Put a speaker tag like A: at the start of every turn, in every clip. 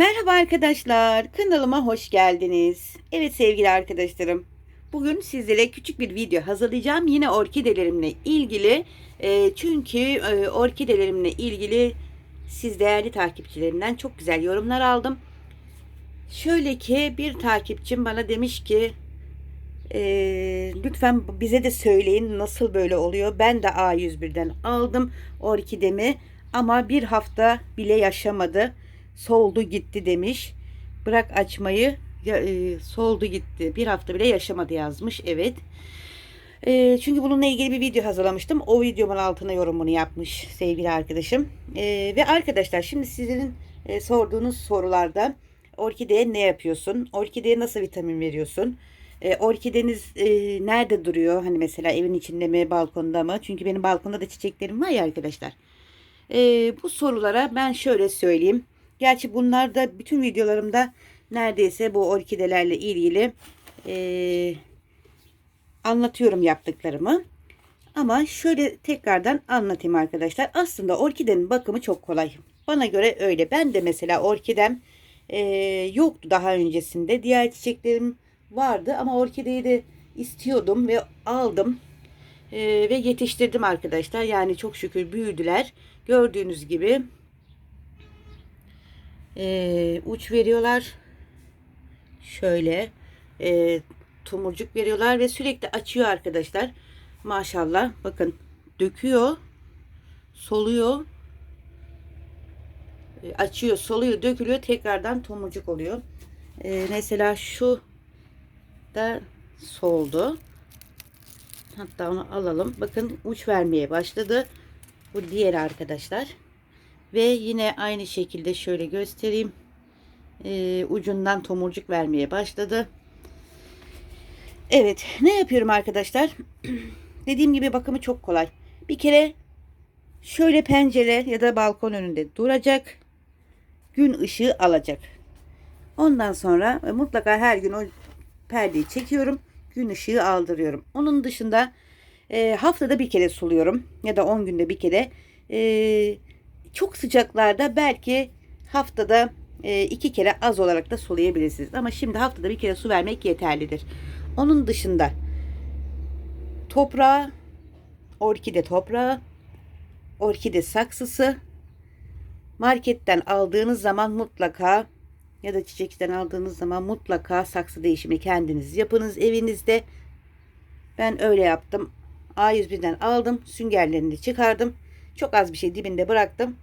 A: Merhaba arkadaşlar, kanalıma hoş geldiniz. Evet sevgili arkadaşlarım, bugün sizlere küçük bir video hazırlayacağım. Yine orkidelerimle ilgili. E, çünkü e, orkidelerimle ilgili siz değerli takipçilerimden çok güzel yorumlar aldım. Şöyle ki bir takipçim bana demiş ki e, lütfen bize de söyleyin nasıl böyle oluyor. Ben de A101'den aldım orkidemi ama bir hafta bile yaşamadı soldu gitti demiş. Bırak açmayı ya, e, soldu gitti. Bir hafta bile yaşamadı yazmış. Evet. E, çünkü bununla ilgili bir video hazırlamıştım. O videomun altına yorumunu yapmış sevgili arkadaşım. E, ve arkadaşlar şimdi sizin e, sorduğunuz sorularda orkideye ne yapıyorsun? Orkideye nasıl vitamin veriyorsun? E, orkideniz e, nerede duruyor? Hani mesela evin içinde mi, balkonda mı? Çünkü benim balkonda da çiçeklerim var ya arkadaşlar. E, bu sorulara ben şöyle söyleyeyim. Gerçi bunlar da bütün videolarımda neredeyse bu orkidelerle ilgili e, anlatıyorum yaptıklarımı. Ama şöyle tekrardan anlatayım arkadaşlar. Aslında orkidenin bakımı çok kolay. Bana göre öyle. Ben de mesela orkidem e, yoktu daha öncesinde. Diğer çiçeklerim vardı ama orkideyi de istiyordum ve aldım. E, ve yetiştirdim arkadaşlar. Yani çok şükür büyüdüler. Gördüğünüz gibi e, uç veriyorlar. Şöyle e, tomurcuk veriyorlar ve sürekli açıyor arkadaşlar. Maşallah bakın döküyor, soluyor, e, açıyor, soluyor, dökülüyor, tekrardan tomurcuk oluyor. E, mesela şu da soldu. Hatta onu alalım. Bakın uç vermeye başladı. Bu diğer arkadaşlar. Ve yine aynı şekilde şöyle göstereyim. Ee, ucundan tomurcuk vermeye başladı. Evet ne yapıyorum arkadaşlar? Dediğim gibi bakımı çok kolay. Bir kere şöyle pencere ya da balkon önünde duracak. Gün ışığı alacak. Ondan sonra mutlaka her gün o perdeyi çekiyorum. Gün ışığı aldırıyorum. Onun dışında e, haftada bir kere suluyorum. Ya da 10 günde bir kere. E, çok sıcaklarda belki haftada e, iki kere az olarak da sulayabilirsiniz. Ama şimdi haftada bir kere su vermek yeterlidir. Onun dışında toprağı, orkide toprağı, orkide saksısı marketten aldığınız zaman mutlaka ya da çiçekten aldığınız zaman mutlaka saksı değişimi kendiniz yapınız evinizde. Ben öyle yaptım. A101'den aldım. Süngerlerini çıkardım. Çok az bir şey dibinde bıraktım.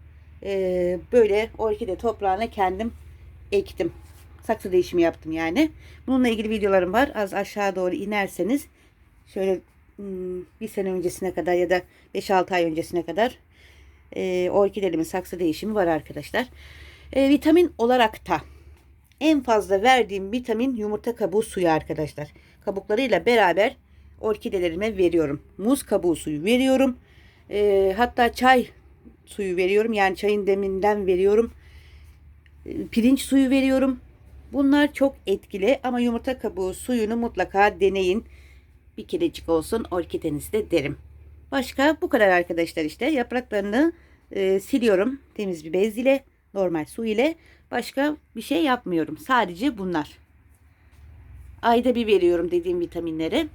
A: Ee, böyle orkide toprağına kendim ektim. Saksı değişimi yaptım yani. Bununla ilgili videolarım var. Az aşağı doğru inerseniz şöyle hmm, bir sene öncesine kadar ya da 5-6 ay öncesine kadar e, orkidelerimin saksı değişimi var arkadaşlar. E, vitamin olarak da en fazla verdiğim vitamin yumurta kabuğu suyu arkadaşlar. Kabuklarıyla beraber orkidelerime veriyorum. Muz kabuğu suyu veriyorum. E, hatta çay suyu veriyorum. Yani çayın deminden veriyorum. E, pirinç suyu veriyorum. Bunlar çok etkili ama yumurta kabuğu suyunu mutlaka deneyin. Bir kerecik olsun orkidenizde derim. Başka bu kadar arkadaşlar işte. Yapraklarını e, siliyorum temiz bir bez ile normal su ile. Başka bir şey yapmıyorum. Sadece bunlar. Ayda bir veriyorum dediğim vitaminleri.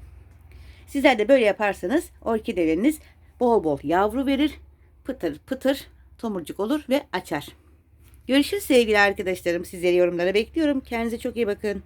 A: Sizler de böyle yaparsanız orkideleriniz bol bol yavru verir. Pıtır pıtır tomurcuk olur ve açar. Görüşürüz sevgili arkadaşlarım. Sizleri yorumlara bekliyorum. Kendinize çok iyi bakın.